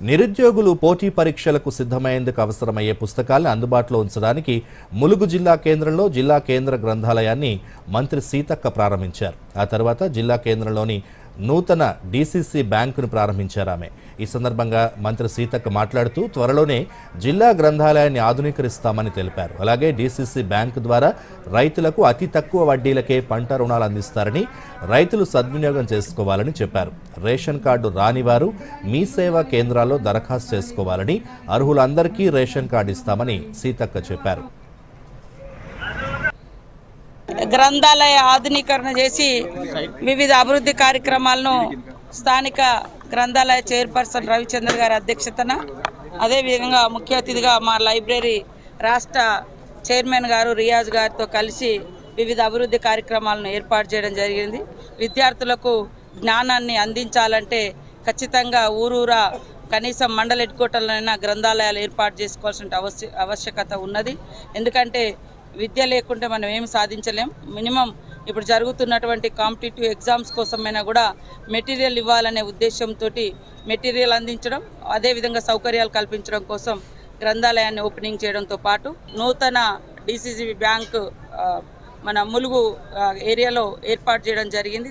నిరుద్యోగులు పోటీ పరీక్షలకు సిద్ధమయ్యేందుకు అవసరమయ్యే పుస్తకాలను అందుబాటులో ఉంచడానికి ములుగు జిల్లా కేంద్రంలో జిల్లా కేంద్ర గ్రంథాలయాన్ని మంత్రి సీతక్క ప్రారంభించారు. ఆ తర్వాత జిల్లా కేంద్రంలోని నూతన డీసీసీ బ్యాంకును ప్రారంభించారు ఆమె. ఈ సందర్భంగా మంత్రి సీతక్క మాట్లాడుతూ త్వరలోనే జిల్లా గ్రంథాలయాన్ని ఆధునీకరిస్తామని తెలిపారు. అలాగే డీసీసీ బ్యాంకు ద్వారా రైతులకు అతి తక్కువ వడ్డీలకే పంట రుణాలు అందిస్తారని రైతులు సద్వినియోగం చేసుకోవాలని చెప్పారు. రేషన్ కార్డు రాని వారు మీ సేవా కేంద్రాల్లో దరఖాస్తు చేసుకోవాలని అర్హులందరికీ రేషన్ కార్డు ఇస్తామని సీతక్క చెప్పారు. గ్రంథాలయ ఆధునీకరణ చేసి వివిధ అభివృద్ధి కార్యక్రమాలను స్థానిక గ్రంథాలయ చైర్పర్సన్ రవిచంద్ర గారి అధ్యక్షతన అదేవిధంగా ముఖ్య అతిథిగా మా లైబ్రరీ రాష్ట్ర చైర్మన్ గారు రియాజ్ గారితో కలిసి వివిధ అభివృద్ధి కార్యక్రమాలను ఏర్పాటు చేయడం జరిగింది. విద్యార్థులకు జ్ఞానాన్ని అందించాలంటే ఖచ్చితంగా ఊరూరా కనీసం మండల హెడ్ క్వార్టర్లైనా గ్రంథాలయాలు ఏర్పాటు చేసుకోవాల్సిన అవశ్య ఆవశ్యకత ఉన్నది. ఎందుకంటే విద్య లేకుంటే మనం ఏమి సాధించలేం. మినిమం ఇప్పుడు జరుగుతున్నటువంటి కాంపిటేటివ్ ఎగ్జామ్స్ కోసమైనా కూడా మెటీరియల్ ఇవ్వాలనే ఉద్దేశంతో మెటీరియల్ అందించడం అదేవిధంగా సౌకర్యాలు కల్పించడం కోసం గ్రంథాలయాన్ని ఓపెనింగ్ చేయడంతో పాటు నూతన డిసిసిబి బ్యాంకు మన ములుగు ఏరియాలో ఏర్పాటు చేయడం జరిగింది.